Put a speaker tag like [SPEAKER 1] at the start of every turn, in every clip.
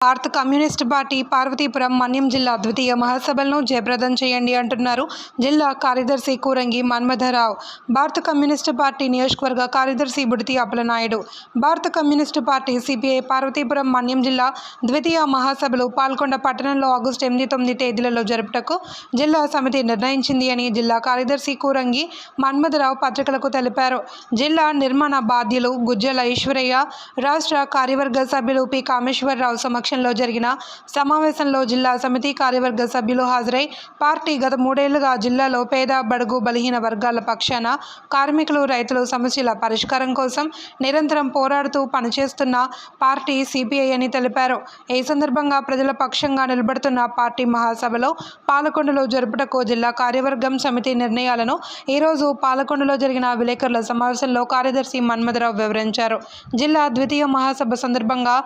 [SPEAKER 1] భారత communist party Parvathipuram Manyam జిల్లా ద్వితీయ మహాసభలను జయప్రదం చేయండి అంటున్నారు. జిల్లా కార్యదర్శి కూరంగి మన్మధరావు. భారత కమ్యూనిస్ట్ పార్టీ నియోజకవర్గ కార్యదర్శి బుడితి అప్పలనాయుడు. భారత communist party CPI Parvathipuram Manyam జిల్లా ద్వితీయ మహాసభలు పాల్గొండ పట్టణంలో ఆగస్టు ఎనిమిది తొమ్మిది తేదీలలో జరుపుటకు జిల్లా సమితి నిర్ణయించింది అని జిల్లా కార్యదర్శి కూరంగి మన్మధరావు పత్రికలకు తెలిపారు. జిల్లా నిర్మాణ బాధ్యులు గుజ్జల ఈశ్వరయ్య రాష్ట్ర కార్యవర్గ సభ్యులు పి కామేశ్వరరావు సమక్ష సమక్షంలో జరిగిన సమావేశంలో జిల్లా సమితి కార్యవర్గ సభ్యులు హాజరై పార్టీ గత మూడేళ్ళుగా జిల్లాలో పేద బడుగు బలహీన వర్గాల పక్షాన కార్మికులు రైతులు సమస్యల పరిష్కారం కోసం నిరంతరం పోరాడుతూ పనిచేస్తున్న పార్టీ సిపిఐ అని తెలిపారు. ఈ సందర్భంగా ప్రజల పక్షంగా నిలబడుతున్న పార్టీ మహాసభలో పాలకొండలో జరుపుటకు జిల్లా కార్యవర్గం సమితి నిర్ణయాలను ఈరోజు పాలకొండలో జరిగిన విలేకరుల సమావేశంలో కార్యదర్శి మన్మధరావు వివరించారు. జిల్లా ద్వితీయ మహాసభ సందర్భంగా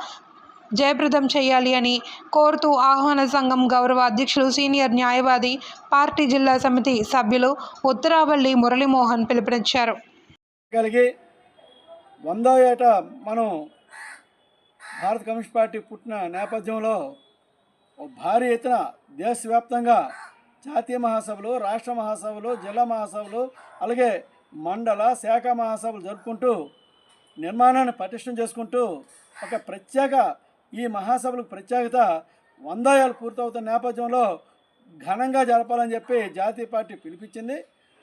[SPEAKER 1] జయప్రదం చేయాలి అని కోరుతూ ఆహ్వాన సంఘం గౌరవ అధ్యక్షులు సీనియర్ న్యాయవాది పార్టీ జిల్లా సమితి సభ్యులు ఉత్తరావల్లి మురళీమోహన్ పిలుపునిచ్చారు.
[SPEAKER 2] కలిగి వందో ఏట మనం భారత కమ్యూనిస్ట్ పార్టీ పుట్టిన నేపథ్యంలో ఓ భారీ ఎత్తున దేశవ్యాప్తంగా జాతీయ మహాసభలు రాష్ట్ర మహాసభలు జిల్లా మహాసభలు అలాగే మండల శాఖ మహాసభలు జరుపుకుంటూ నిర్మాణాన్ని పటిష్టం చేసుకుంటూ ఒక ప్రత్యేక ఈ మహాసభలకు ప్రత్యేకత వంద ఏళ్ళు పూర్తవుతున్న నేపథ్యంలో ఘనంగా జరపాలని చెప్పి జాతీయ పార్టీ పిలిపించింది.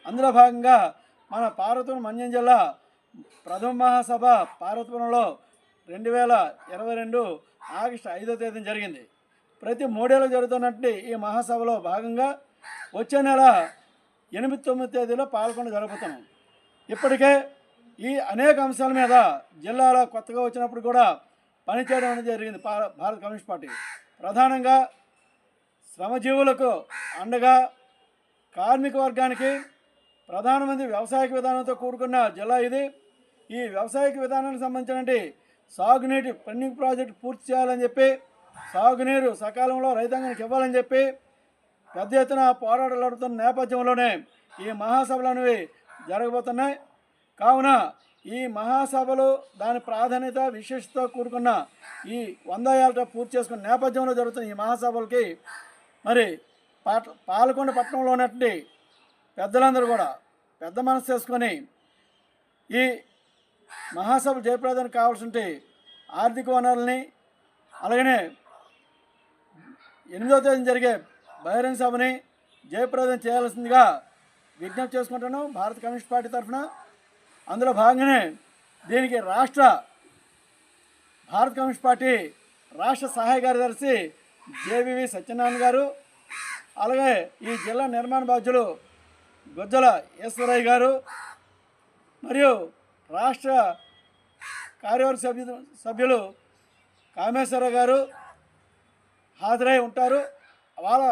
[SPEAKER 2] అందులో భాగంగా మన పార్వతీపురం మన్యం జిల్లా ప్రథమ మహాసభ పార్వతీపురంలో రెండు వేల ఇరవై రెండు ఆగస్టు ఐదో తేదీన జరిగింది. ప్రతి మూడేళ్ళు జరుగుతున్నట్టు ఈ మహాసభలో భాగంగా వచ్చే నెల ఎనిమిది తొమ్మిది తేదీలో పాల్గొని జరుపుతున్నాం. ఇప్పటికే ఈ అనేక అంశాల మీద జిల్లాలో కొత్తగా వచ్చినప్పుడు కూడా పనిచేయడం అనేది జరిగింది భారత కమ్యూనిస్ట్ పార్టీ. ప్రధానంగా శ్రమజీవులకు అండగా కార్మిక వర్గానికి ప్రధానమంత్రి వ్యవసాయక విధానంతో కూడుకున్న జిల్లా ఇది. ఈ వ్యవసాయక విధానానికి సంబంధించినటువంటి సాగునీటి పెండింగ్ ప్రాజెక్టు పూర్తి చేయాలని చెప్పి సాగునీరు సకాలంలో రైతాంగానికి ఇవ్వాలని చెప్పి పెద్ద ఎత్తున పోరాటాలు నడుపుతున్న నేపథ్యంలోనే ఈ మహాసభలు అనేవి జరగబోతున్నాయి. కావున ఈ మహాసభలు దాని ప్రాధాన్యత విశేషతో కూడుకున్న ఈ వంద ఏళ్ళ పూర్తి చేసుకున్న నేపథ్యంలో జరుగుతున్న ఈ మహాసభలకి మరి పాట పాలకొండ పట్టణంలో ఉన్నటువంటి పెద్దలందరూ కూడా పెద్ద మనసు చేసుకొని ఈ మహాసభ జయప్రదానికి కావాల్సిన ఆర్థిక వనరుల్ని అలాగనే ఎనిమిదో తేదీ జరిగే బహిరంగ సభని జయప్రదం చేయాల్సిందిగా విజ్ఞప్తి చేసుకుంటాను భారత కమ్యూనిస్ట్ పార్టీ తరఫున అందులో భాగంగానే దీనికి రాష్ట్ర భారత కమ్యూనిస్ట్ పార్టీ రాష్ట్ర సహాయ కార్యదర్శి జేవివి సత్యనారాయణ గారు అలాగే ఈ జిల్లా నిర్మాణ బాధ్యులు గుజ్జల ఈశ్వరయ్య గారు మరియు రాష్ట్ర కార్యవర్గ సభ్యు సభ్యులు కామేశ్వరరావు గారు హాజరై ఉంటారు. వాళ్ళ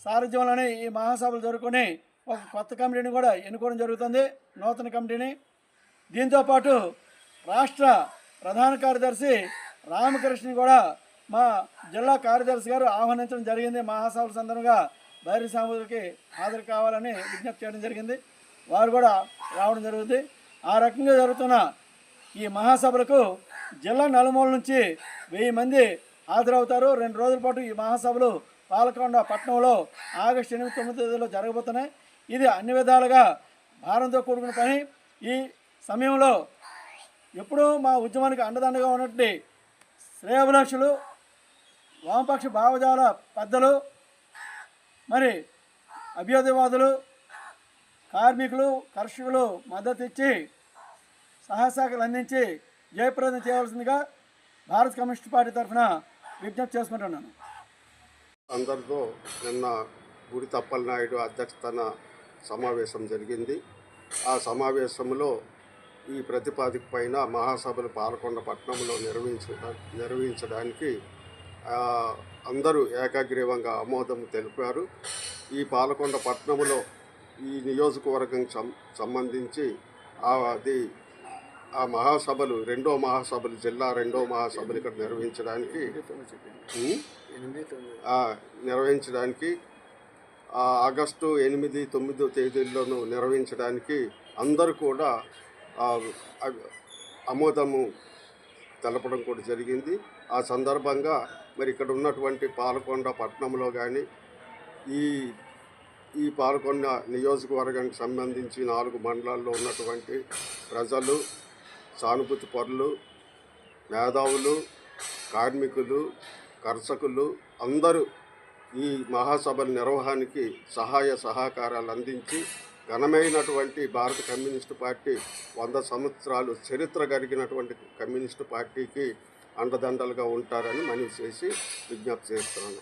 [SPEAKER 2] సారథ్యంలోనే ఈ మహాసభలు జరుపుకొని ఒక కొత్త కమిటీని కూడా ఎన్నుకోవడం జరుగుతుంది. నూతన కమిటీని దీంతోపాటు రాష్ట్ర ప్రధాన కార్యదర్శి రామకృష్ణ కూడా మా జిల్లా కార్యదర్శి గారు ఆహ్వానించడం జరిగింది. మహాసభల సందర్భంగా బైరి సాముద్రికి హాజరు కావాలని విజ్ఞప్తి చేయడం జరిగింది. వారు కూడా రావడం జరుగుతుంది. ఆ రకంగా జరుగుతున్న ఈ మహాసభలకు జిల్లా నలుమూల నుంచి వెయ్యి మంది హాజరవుతారు. రెండు రోజుల పాటు ఈ మహాసభలు పాలకొండ పట్టణంలో ఆగస్టు ఎనిమిది తొమ్మిది తేదీలో జరగబోతున్నాయి. ఇది అన్ని విధాలుగా భారంతో కూడుకున్న పని. ఈ సమయంలో ఎప్పుడూ మా ఉద్యమానికి అండదండగా ఉన్నటువంటి శ్రేయభిలాషులు వామపక్ష భావజాల పెద్దలు మరి అభ్యుదయవాదులు కార్మికులు కర్షకులు మద్దతు ఇచ్చి సహాయశాఖలు అందించి జయప్రదం చేయవలసిందిగా భారత కమ్యూనిస్ట్ పార్టీ తరఫున విజ్ఞప్తి చేసుకుంటున్నాను.
[SPEAKER 3] అందరితో నిన్న గుడి తప్పలనాయుడు అధ్యక్షతన సమావేశం జరిగింది. ఆ సమావేశంలో ఈ ప్రతిపాదిక పైన మహాసభలు పాలకొండ పట్టణంలో నిర్వహించ నిర్వహించడానికి అందరూ ఏకాగ్రీవంగా ఆమోదం తెలిపారు. ఈ పాలకొండ పట్టణంలో ఈ నియోజకవర్గం సం సంబంధించి ఆ అది ఆ మహాసభలు రెండో మహాసభలు జిల్లా రెండో మహాసభలు ఇక్కడ నిర్వహించడానికి నిర్వహించడానికి ఆగస్టు ఎనిమిది తొమ్మిదో తేదీల్లోనూ నిర్వహించడానికి అందరూ కూడా ఆమోదము తెలపడం కూడా జరిగింది. ఆ సందర్భంగా మరి ఇక్కడ ఉన్నటువంటి పాలకొండ పట్టణంలో కానీ ఈ ఈ పాలకొండ నియోజకవర్గానికి సంబంధించి నాలుగు మండలాల్లో ఉన్నటువంటి ప్రజలు సానుభూతి పరులు మేధావులు కార్మికులు కర్షకులు అందరూ ఈ మహాసభల నిర్వహణకి సహాయ సహకారాలు అందించి ఘనమైనటువంటి భారత కమ్యూనిస్టు పార్టీ వంద సంవత్సరాలు చరిత్ర కలిగినటువంటి కమ్యూనిస్టు పార్టీకి అండదండలుగా ఉంటారని మనవి చేసి విజ్ఞప్తి చేస్తున్నాను.